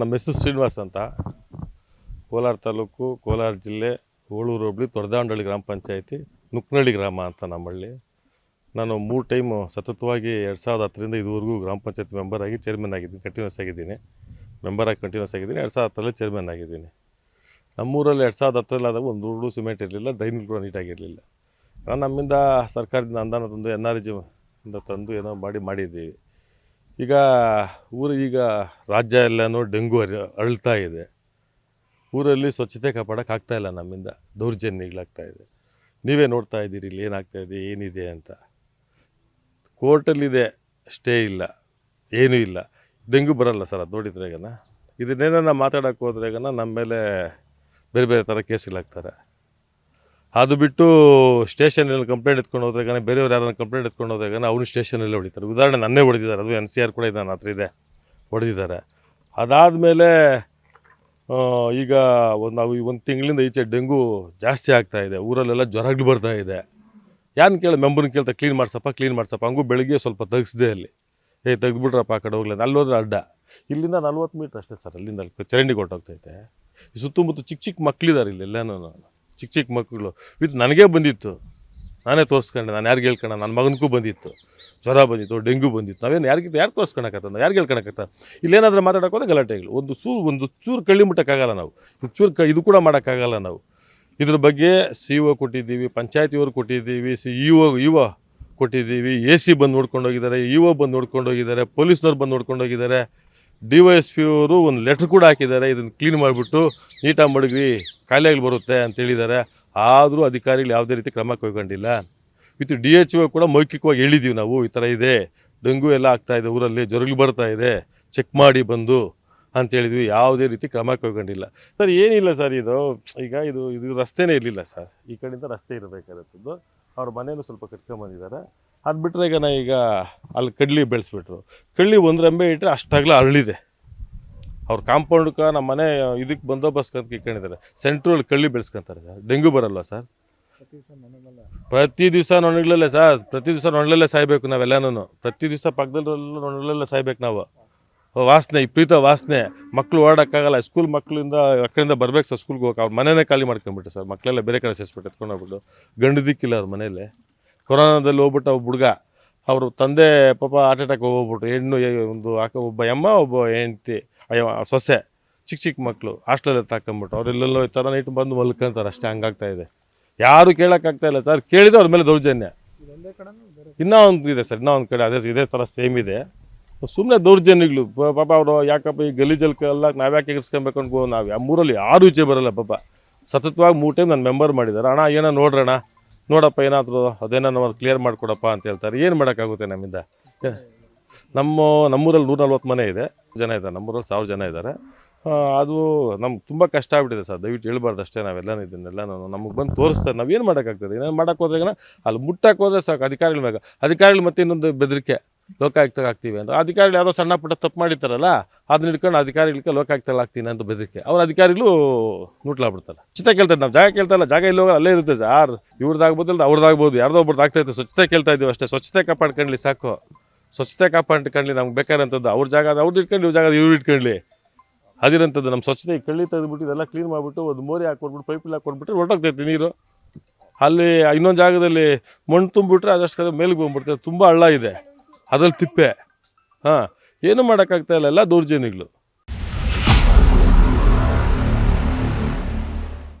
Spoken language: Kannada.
ನಮ್ಮ ಹೆಸರು ಶ್ರೀನಿವಾಸ್ ಅಂತ. ಕೋಲಾರ ತಾಲೂಕು, ಕೋಲಾರ ಜಿಲ್ಲೆ, ಹೋಳೂರು ಹೋಬಳಿ, ತೊರದಾಂಡಳ್ಳಿ ಗ್ರಾಮ ಪಂಚಾಯಿತಿ, ನುಕ್ನಳ್ಳಿ ಗ್ರಾಮ ಅಂತ ನಮ್ಮಳ್ಳಿ ನಾನು ಮೂರು ಟೈಮು ಸತತವಾಗಿ ಎರಡು ಸಾವಿರದ ಹತ್ತರಿಂದ ಇದುವರೆಗೂ ಗ್ರಾಮ ಪಂಚಾಯತ್ ಮೆಂಬರ್ ಆಗಿ ಚೇರ್ಮನ್ ಆಗಿದ್ದೀನಿ ಕಂಟಿನ್ಯೂಸ್ ಆಗಿದ್ದೀನಿ. ಮೆಂಬರ್ ಆಗಿ ಕಂಟಿನ್ಯೂಸ್ ಆಗಿದ್ದೀನಿ, ಎರಡು ಸಾವಿರದ ಹತ್ತರಲ್ಲಿ ಚೇರ್ಮನ್ ಆಗಿದ್ದೀನಿ. ನಮ್ಮೂರಲ್ಲಿ ಎರಡು ಸಾವಿರದ ಹತ್ತರಲ್ಲಿ ಆದಾಗ ಒಂದು ರೋಡು ಸಿಮೆಂಟ್ ಇರಲಿಲ್ಲ ಡ್ರೈನಿಂಗ್ ಕೂಡ ನೀಟಾಗಿರಲಿಲ್ಲ ನಮ್ಮಿಂದ ಸರ್ಕಾರದಿಂದ ಅಂದಾನ ತಂದು ಎನ್ ಆರ್ ಜಿ ಇಂದ ತಂದು ಏನೋ ಮಾಡಿ ಮಾಡಿದ್ದೀವಿ. ಈಗ ಊರು ಈಗ ರಾಜ್ಯ ಎಲ್ಲನೂ ಡೆಂಗು ಹರ ಅರಳ್ತಾ ಇದೆ. ಊರಲ್ಲಿ ಸ್ವಚ್ಛತೆ ಕಾಪಾಡೋಕೆ ಇಲ್ಲ ನಮ್ಮಿಂದ ದೌರ್ಜನ್ಯಗಳಾಗ್ತಾ ಇದೆ. ನೀವೇ ನೋಡ್ತಾ ಇದ್ದೀರಿ, ಇಲ್ಲಿ ಏನಾಗ್ತಾ ಇದೆ, ಏನಿದೆ ಅಂತ. ಕೋರ್ಟಲ್ಲಿದೆ, ಸ್ಟೇ ಇಲ್ಲ, ಏನೂ ಇಲ್ಲ. ಡೆಂಗು ಬರಲ್ಲ ಸರ್, ಅದು ನೋಡಿದ್ರೆಗನ? ಇದನ್ನೇನ ಮಾತಾಡೋಕೆ ಹೋದ್ರೆಗನ ನಮ್ಮ ಮೇಲೆ ಬೇರೆ ಬೇರೆ ಥರ ಕೇಸ್ಗಳಾಗ್ತಾರೆ. ಅದು ಬಿಟ್ಟು ಸ್ಟೇಷನಲ್ಲಿ ಕಂಪ್ಲೇಂಟ್ ಎತ್ಕೊಂಡು ಹೋದ್ರೆ ಬೇರೆಯವ್ರು ಯಾರನ್ನ ಕಂಪ್ಲೇಂಟ್ ಎತ್ಕೊಂಡು ಹೋದಾಗ ಅವನು ಸ್ಟೇಷನಲ್ಲೇ ಹೊಡಿತಾರೆ. ಉದಾಹರಣೆ ನನ್ನೇ ಹೊಡೆದಿದ್ದಾರೆ. ಅದು ಎನ್ ಸಿ ಆರ್ ಕೂಡ ಇದೆ ನನ್ನ ಹತ್ರ ಇದೆ, ಹೊಡೆದಿದ್ದಾರೆ. ಅದಾದಮೇಲೆ ಈಗ ಒಂದು ನಾವು ಒಂದು ತಿಂಗಳಿಂದ ಈಚೆ ಡೆಂಗು ಜಾಸ್ತಿ ಆಗ್ತಾ ಇದೆ. ಊರಲ್ಲೆಲ್ಲ ಜ್ವರಗಳು ಬರ್ತಾ ಇದೆ. ಯಾರು ಕೇಳಿ, ಮೆಂಬರ್ನ ಕೇಳ್ತಾ, ಕ್ಲೀನ್ ಮಾಡ್ಸಪ್ಪ ಕ್ಲೀನ್ ಮಾಡ್ಸಪ್ಪ. ಹಂಗೂ ಬೆಳಿಗ್ಗೆ ಸ್ವಲ್ಪ ತೆಗ್ಸಿದೆ ಅಲ್ಲಿ. ಏ ತೆಗೆದ್ಬಿಟ್ರಪ್ಪ ಆ ಕಡೆ ಹೋಗ್ಲಿ. ಅಲ್ಲಿ ಹೋದ್ರೆ ಅಡ್ಡ. ಇಲ್ಲಿಂದ ನಲ್ವತ್ತು ಮೀಟ್ರ್ ಅಷ್ಟೇ ಸರ್, ಅಲ್ಲಿಂದ ಅಲ್ಲಿ ಚರಂಡಿ ಕೊಟ್ಟೋಗ್ತೈತೆ ಸುತ್ತಮುತ್ತ ಚಿಕ್ಕ ಚಿಕ್ಕ ಮಕ್ಕಳಿದ್ದಾರೆ ಇಲ್ಲಿ ಎಲ್ಲನೂ ಚಿಕ್ಕ ಚಿಕ್ಕ ಮಕ್ಕಳು. ವಿತ್ ನನಗೇ ಬಂದಿತ್ತು. ನಾನೇ ತೋರಿಸ್ಕೊಂಡೆ. ನಾನು ಯಾರಿಗೆ ಹೇಳ್ಕೊಂಡ? ನನ್ನ ಮಗನಿಗೂ ಬಂದಿತ್ತು. ಜ್ವರ ಬಂದಿತ್ತು ಡೆಂಗು ಬಂದಿತ್ತು. ನಾವೇನು ಯಾರಿಗೆ ಯಾರು ತೋರಿಸ್ಕೊಳಕತ್ತ ಯಾರಿಗೆ ಹೇಳ್ಕೊಳಕತ್ತ ಇಲ್ಲೇನಾದರೂ ಮಾತಾಡೋಕೆ ಹೋದ್ರೆ ಗಲಾಟೆಗಳು ಒಂದು ಚೂರು ಒಂದು ಚೂರು ಕಳ್ಳಿ ಮುಟ್ಟಕ್ಕಾಗಲ್ಲ ನಾವು. ಚೂರು ಕ ಇದು ಕೂಡ ಮಾಡೋಕ್ಕಾಗಲ್ಲ ನಾವು. ಇದ್ರ ಬಗ್ಗೆ ಸಿ ಒ ಕೊಟ್ಟಿದ್ದೀವಿ, ಪಂಚಾಯತಿಯವರು ಕೊಟ್ಟಿದ್ದೀವಿ, C E O E O ಕೊಟ್ಟಿದ್ದೀವಿ, ಎ ಸಿ ಬಂದು ನೋಡ್ಕೊಂಡೋಗಿದ್ದಾರೆ, ಇ ಒ ಬಂದು ನೋಡ್ಕೊಂಡು ಹೋಗಿದ್ದಾರೆ ಪೊಲೀಸ್ನವ್ರು ಬಂದು ನೋಡ್ಕೊಂಡು ಹೋಗಿದ್ದಾರೆ ಡಿ ವೈ ಎಸ್ ಪಿ ಅವರು ಒಂದು ಲೆಟ್ರ್ ಕೂಡ ಹಾಕಿದ್ದಾರೆ. ಇದನ್ನು ಕ್ಲೀನ್ ಮಾಡಿಬಿಟ್ಟು ನೀಟಾಗಿ ಮಡಗಿ ಕಾಯಿಲೆಗಳು ಬರುತ್ತೆ ಅಂತ ಹೇಳಿದ್ದಾರೆ. ಆದರೂ ಅಧಿಕಾರಿಗಳು ಯಾವುದೇ ರೀತಿ ಕ್ರಮ ಕೈಗೊಂಡಿಲ್ಲ. ವಿತ್ ಡಿ ಎಚ್ ಒ ಕೂಡ ಮೌಖಿಕವಾಗಿ ಹೇಳಿದ್ದೀವಿ ನಾವು, ಈ ಥರ ಇದೆ. ಡೆಂಗು ಎಲ್ಲ ಆಗ್ತಾ ಇದೆ ಊರಲ್ಲಿ, ಜ್ವರಗಳು ಬರ್ತಾ ಇದೆ. ಚೆಕ್ ಮಾಡಿ ಬಂದು ಅಂತ ಹೇಳಿದ್ವಿ. ಯಾವುದೇ ರೀತಿ ಕ್ರಮ ಕೈಗೊಂಡಿಲ್ಲ. ಸರ್, ಏನಿಲ್ಲ ಸರ್ ಇದು. ಈಗ ಇದು ಇದು ರಸ್ತೆನೇ ಇರಲಿಲ್ಲ ಸರ್. ಈ ಕಡೆಯಿಂದ ರಸ್ತೆ ಇರಬೇಕಾದದ್ದು ಅವ್ರ ಮನೇನು ಸ್ವಲ್ಪ ಕಟ್ಕೊಂಬಂದಿದ್ದಾರೆ ಅದು ಬಿಟ್ಟರೆ ಈಗ ನಾ ಈಗ ಅಲ್ಲಿ ಕಡ್ಲಿ ಬೆಳೆಸ್ಬಿಟ್ರು. ಕಡ್ಲಿ ಒಂದು ರೆಂಬೆ ಇಟ್ಟರೆ ಅಷ್ಟಾಗಲೇ ಅರಳಿದೆ. ಅವ್ರು ಕಾಂಪೌಂಡ್ಗೆ ನಮ್ಮ ಮನೆ ಇದಕ್ಕೆ ಬಂದೋಬಸ್ತ್ ಅಂತ ಇಟ್ಕೊಂಡಿದ್ದಾರೆ ಸೆಂಟ್ರಲ್ಲಿ ಕಳ್ಳಿ ಬೆಳೆಸ್ಕೊಂತಾರೆ ಸರ್. ಡೆಂಗು ಬರಲ್ವಾ ಸರ್? ಪ್ರತಿ ದಿವಸ ನೊಣಗಳಲ್ಲೇ ಸರ್. ಪ್ರತಿ ದಿವಸ ನೊಣಗಳಲ್ಲೇ ಸಾಯ್ಬೇಕು ನಾವೆಲ್ಲನೂ ಪ್ರತಿ ದಿವಸ ಪಕ್ಕದಲ್ಲೆಲ್ಲ ನೊಣಗಳಲ್ಲೇ ಸಾಯ್ಬೇಕು ನಾವು. ವಾಸನೆ, ಪ್ರೀತ ವಾಸನೆ. ಮಕ್ಕಳು ಓಡೋಕ್ಕಾಗಲ್ಲ. ಸ್ಕೂಲ್ ಮಕ್ಕಳಿಂದ ಆ ಕಡೆಯಿಂದ ಬರ್ಬೇಕು ಸರ್ ಸ್ಕೂಲ್ಗೆ ಹೋಗಕ್ಕೆ ಅವ್ರ ಮನೆಯೇ ಖಾಲಿ ಮಾಡ್ಕೊಂಡ್ಬಿಟ್ಟು ಸರ್. ಮಕ್ಕಳೆಲ್ಲ ಬೇರೆ ಕಡೆ ಸೇರಿಸ್ಬಿಟ್ಟು ಎತ್ಕೊಂಡು ಹೋಗ್ಬಿಟ್ಟು. ಗಂಡು ಅವ್ರ ಮನೇಲಿ ಕೊರೋನಾದಲ್ಲಿ ಹೋಗ್ಬಿಟ್ಟು ಒಬ್ಬ ಹುಡುಗ, ಅವರು ತಂದೆ ಪಾಪ ಹಾರ್ಟ್ ಅಟ್ಯಾಕ್ ಹೋಗ್ಬಿಟ್ರು. ಹೆಣ್ಣು ಒಂದು ಆಕ ಒಬ್ಬ ಎಮ್ಮ, ಒಬ್ಬ ಹೆಂಡ್ತಿ, ಅಯ್ಯೋ, ಸೊಸೆ ಚಿಕ್ಕ ಚಿಕ್ಕ ಮಕ್ಕಳು ಹಾಸ್ಟೆಲಲ್ಲಿ ತಾಕೊಂಬಿಟ್ಟು ಅವರೆಲ್ಲೆಲ್ಲೋ ಈ ಥರ ನೈಟ್ ಬಂದು ಮಲ್ಕೊಂತಾರೆ ಅಷ್ಟೇ, ಹಂಗಾಗ್ತಾ ಇದೆ. ಯಾರು ಕೇಳೋಕ್ಕಾಗ್ತಾ ಇಲ್ಲ ಸರ್. ಕೇಳಿದ್ರೆ ಅವ್ರ ಮೇಲೆ ದೌರ್ಜನ್ಯ. ಇನ್ನೂ ಒಂದು ಇದೆ ಸರ್, ಇನ್ನೂ ಒಂದು ಕಡೆ ಅದೇ, ಇದೇ ಥರ ಸೇಮ್ ಇದೆ. ಸುಮ್ಮನೆ ದೌರ್ಜನ್ಯಗಳು. ಪಾಪ ಅವರು ಯಾಕಪ್ಪ ಈ ಗಲೀಜಲ್ಕೆಲ್ಲ ನಾವ್ಯಾಕೆ ಎಗರ್ಸ್ಕೊಬೇಕು ಅನ್ಕೋ ನಾವು ಮೂರಲ್ಲಿ ಯಾರು ಈಚೆ ಬರಲ್ಲ ಪಾಪ. ಸತತವಾಗಿ ಮೂರು ಟೈಮ್ ನಾನು ಮೆಂಬರ್ ಮಾಡಿದ್ದಾರೆ. ಅಣ್ಣ, ಏನೋ ನೋಡ್ರಣ್ಣ. ನೋಡಪ್ಪ, ಏನಾದರೂ ಅದೇನೋ ನಾವು ಕ್ಲಿಯರ್ ಮಾಡಿಕೊಡಪ್ಪ ಅಂತ ಹೇಳ್ತಾರೆ. ಏನು ಮಾಡೋಕ್ಕಾಗುತ್ತೆ ನಮ್ಮಿಂದ? ನಮ್ಮ, ನಮ್ಮೂರಲ್ಲಿ ನೂರ ನಲ್ವತ್ತು ಮನೆ ಇದೆ. ಜನ ಇದ್ದಾರೆ, ನಮ್ಮೂರಲ್ಲಿ ಸಾವಿರ ಜನ ಇದ್ದಾರೆ. ಅದು ನಮ್ಗೆ ತುಂಬ ಕಷ್ಟ ಆಗ್ಬಿಟ್ಟಿದೆ ಸರ್. ದಯವಿಟ್ಟು ಹೇಳ್ಬಾರ್ದು ಅಷ್ಟೇ ನಾವೆಲ್ಲ ಇದನ್ನೆಲ್ಲ ನಾನು ನಮಗೆ ಬಂದು ತೋರಿಸ್ತಾರೆ. ನಾವು ಏನು ಮಾಡೋಕ್ಕಾಗ್ತದೆ? ಏನೇನು ಮಾಡೋಕ್ಕೋದ್ರೆ ಅಲ್ಲಿ ಮುಟ್ಟಕ್ಕೆ ಹೋದ್ರೆ ಸಾಕು, ಅಧಿಕಾರಿಗಳ ಮೇಲೆ ಅಧಿಕಾರಿಗಳು ಮತ್ತೆ ಇನ್ನೊಂದು ಬೆದರಿಕೆ. ಲೋಕಾಯುಕ್ತಕ್ಕೆ ಹಾಕ್ತೀವಿ ಅಂತ ಅಧಿಕಾರಿಗಳು ಯಾವುದೋ ಸಣ್ಣ ಪುಟ್ಟ ತಪ್ಪು ಮಾಡಿರ್ತಾರಲ್ಲ, ಅದನ್ನ ಹಿಡ್ಕೊಂಡು ಅಧಿಕಾರಿಗಳಿಗೆ ಲೋಕಾಯುಕ್ತಗಳು ಆಗ್ತೀನಿ ಅಂತ ಬೆದರಿಕೆ. ಅವ್ರ ಅಧಿಕಾರಿಗಳು ನೂಟ್ಲಾಗ್ಬಿಡ್ತಾರೆ. ಸ್ವಚ್ಛತೆ ಕೇಳ್ತಾರೆ ನಾವು, ಜಾಗ ಕೇಳ್ತಾ ಇಲ್ಲ, ಜಾಗ ಇಲ್ಲಿ ಅಲ್ಲೇ ಇರುತ್ತೆ ಯಾರು ಇವ್ರದ್ದಾಗ್ಬೋದು ಇಲ್ಲ ಅವ್ರದ್ದಾಗ್ಬೋದು ಯಾರ್ದೋ ಒಬ್ರದ್ದು ಆಗ್ತಾ ಇತ್ತು ಸ್ವಚ್ಛತೆ ಕೇಳ್ತಾ ಇದ್ದೀವಿ ಅಷ್ಟೇ. ಸ್ವಚ್ಛತೆ ಕಾಪಾಡ್ಕೊಳ್ಳಿ ಸಾಕು. ಸ್ವಚ್ಛತೆ ಕಾಪಾಡ್ಕೊಳ್ಳಿ ನಮ್ಗೆ ಬೇಕಾದಂಥದ್ದು ಅವ್ರ ಜಾಗ ಅವ್ರದ್ದು ಇಟ್ಕೊಂಡು ಇವ್ರ ಜಾಗ ಇವ್ರು ಇಟ್ಕೊಳ್ಳಿ ಅದಿರಂಥದ್ದು ನಮ್ಮ ಸ್ವಚ್ಛತೆ ಕಳ್ಳಿ ತೆಗೆದ್ಬಿಟ್ಟು ಇದೆಲ್ಲ ಕ್ಲೀನ್ ಮಾಡಿಬಿಟ್ಟು ಒಂದು ಮೋರಿ ಹಾಕ್ಕೊಟ್ಬಿಟ್ಟು ಪೈಪಲ್ಲಿ ಹಾಕೊಂಡ್ಬಿಟ್ಟು ಹೊರಟೋಗ್ತೈತೆ ನೀರು. ಅಲ್ಲಿ ಇನ್ನೊಂದು ಜಾಗದಲ್ಲಿ ಮಣ್ಣು ತುಂಬಿಬಿಟ್ರೆ ಅದಷ್ಟು ಕಡೆ ಮೇಲಿಗೆ ಬಂದ್ಬಿಡ್ತದೆ, ತುಂಬ ಹಳ್ಳ ಇದೆ. ಅದ್ರಲ್ಲಿ ತಿಪ್ಪೆ. ಹಾಂ ಏನು ಮಾಡೋಕ್ಕಾಗ್ತಾ ಇಲ್ಲ ಎಲ್ಲ ದೌರ್ಜನ್ಯಗಳು.